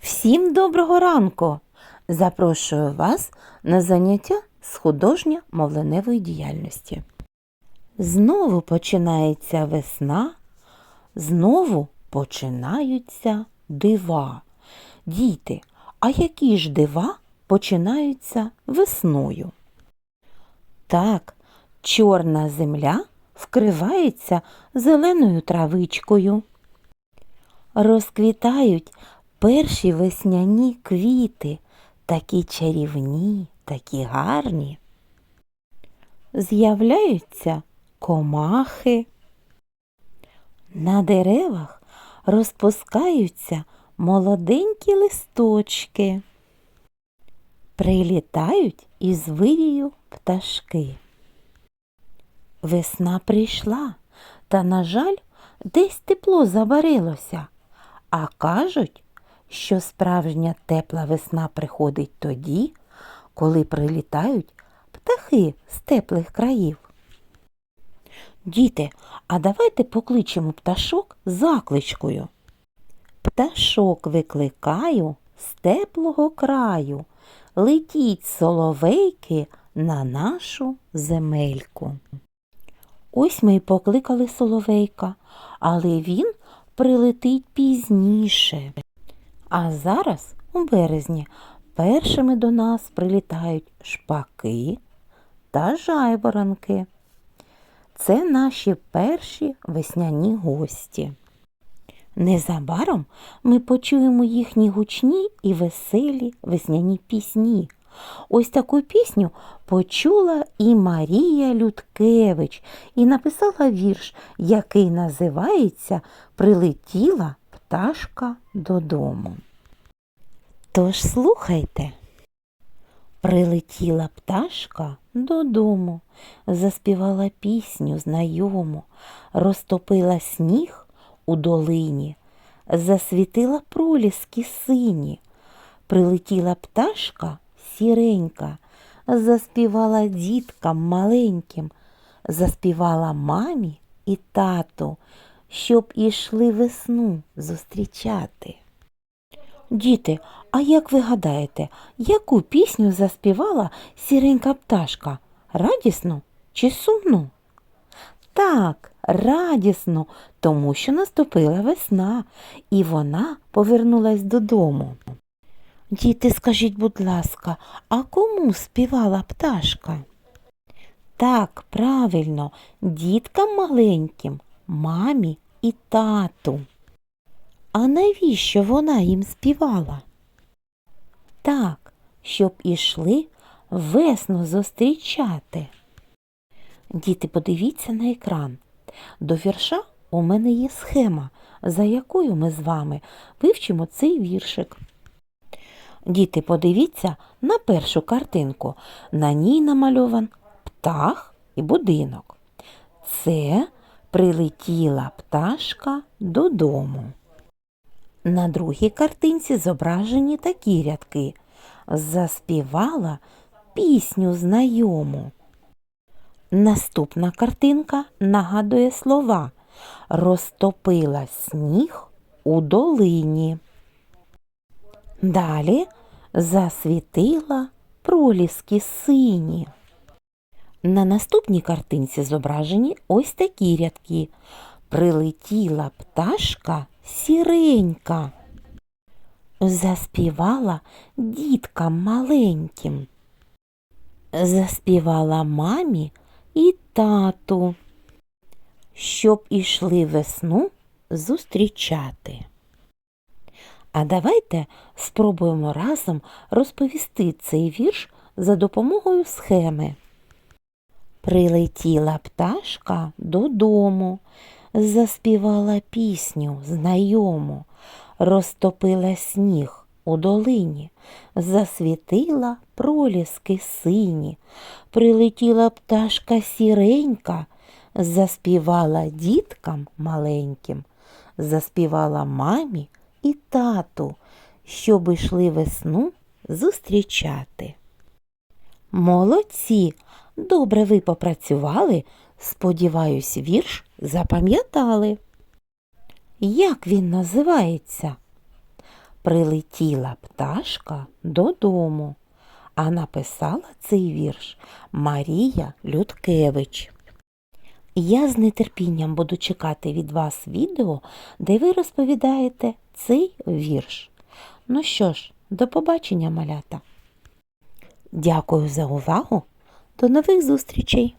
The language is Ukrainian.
Всім доброго ранку! Запрошую вас на заняття з художньо-мовленевої діяльності. Знову починається весна, знову починаються дива. Діти, а які ж дива починаються весною? Так, чорна земля вкривається зеленою травичкою. Розквітають перші весняні квіти, такі чарівні, такі гарні. З'являються комахи. На деревах розпускаються молоденькі листочки. Прилітають із вирію пташки. Весна прийшла, та, на жаль, десь тепло забарилося. А кажуть, що справжня тепла весна приходить тоді, коли прилітають птахи з теплих країв. Діти, а давайте покличемо пташок закличкою. Пташок викликаю з теплого краю. Летіть соловейки на нашу земельку. Ось ми й покликали соловейка, але він прилетить пізніше. А зараз, у березні, першими до нас прилітають шпаки та жайворонки. Це наші перші весняні гості. Незабаром ми почуємо їхні гучні і веселі весняні пісні. Ось таку пісню почула і Марія Людкевич і написала вірш, який називається Прилетіла пташка додому. Тож слухайте. Прилетіла пташка додому, заспівала пісню знайому, розтопила сніг у долині, засвітила проліски сині. Прилетіла пташка сіренька, заспівала діткам маленьким, заспівала мамі і тату, щоб ішли весну зустрічати. Діти, а як ви гадаєте, яку пісню заспівала сіренька пташка? Радісну чи сумну? Так, радісну, тому що наступила весна, і вона повернулась додому. Діти, скажіть, будь ласка, а кому співала пташка? Так, правильно, діткам маленьким, мамі і тату. А навіщо вона їм співала? Так, щоб ішли весну зустрічати. Діти, подивіться на екран. До вірша у мене є схема, за якою ми з вами вивчимо цей віршик. Діти, подивіться на першу картинку. На ній намальован птах і будинок. Це прилетіла пташка додому. На другій картинці зображені такі рядки. Заспівала пісню знайому. Наступна картинка нагадує слова Розтопила сніг у долині. Далі засвітила проліски сині. На наступній картинці зображені ось такі рядки. Прилетіла пташка сіренька. Заспівала діткам маленьким. Заспівала мамі і тату, щоб ішли весну зустрічати. А давайте спробуємо разом розповісти цей вірш за допомогою схеми. Прилетіла пташка додому, заспівала пісню знайому, розтопила сніг у долині, засвітила проліски сині, прилетіла пташка сіренька, заспівала діткам маленьким, заспівала мамі і тату, щоб йшли весну зустрічати. Молодці, добре ви попрацювали, сподіваюсь, вірш запам'ятали. Як він називається? Прилетіла пташка додому, а написала цей вірш Марія Людкевич. Я з нетерпінням буду чекати від вас відео, де ви розповідаєте цей вірш. Ну що ж, до побачення, малята. Дякую за увагу. До нових зустрічей!